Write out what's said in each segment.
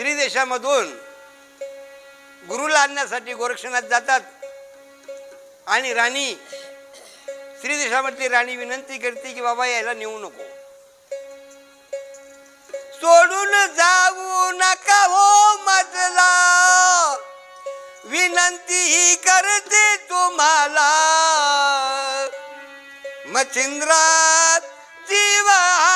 स्त्री देशामधून गुरुला आणण्यासाठी गोरक्षणात जातात आणि राणी स्त्री देशामधली राणी विनंती करते की बाबा यायला नेऊ नको. सोडून जाऊ नका हो मजला. विनंती ही करते तुम्हाला. मच्छिंद्रात जीवा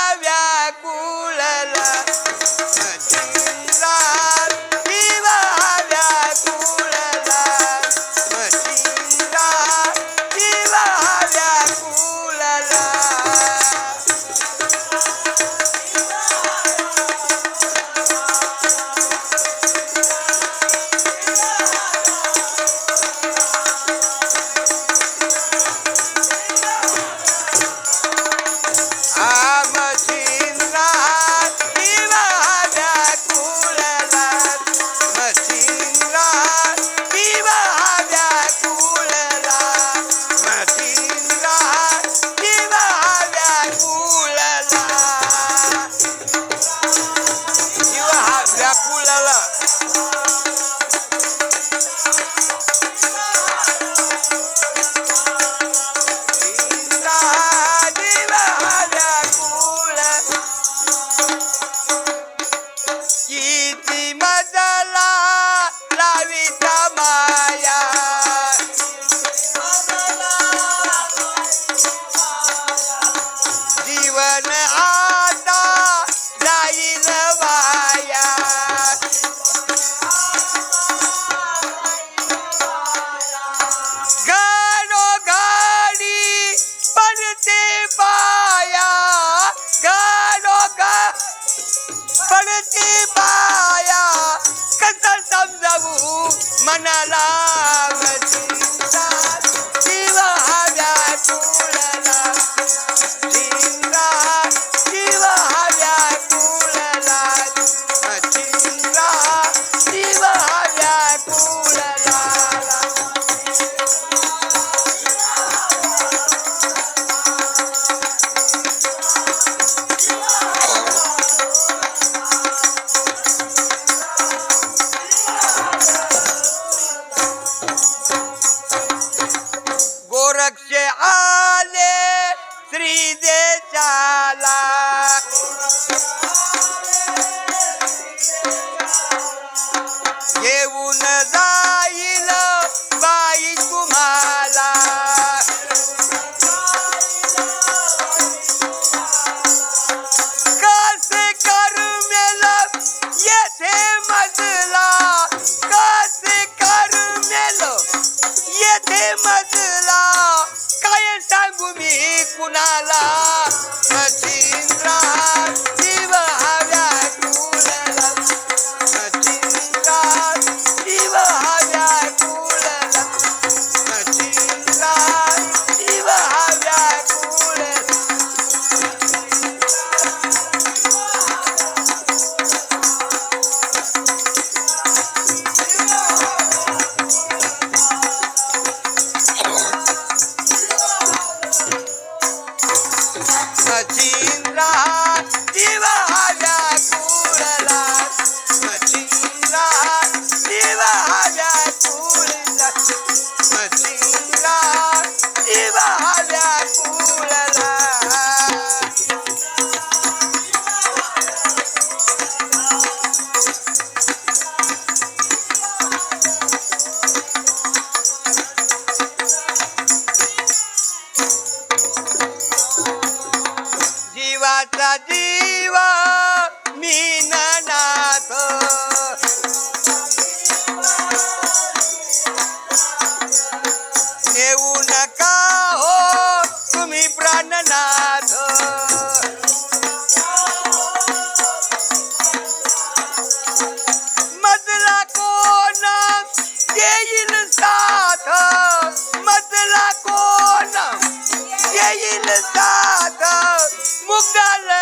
माझा जीव मी नाथ येऊ नका हो तुम्ही प्राणनाथ. मजला कोण मजला कोण Bugala.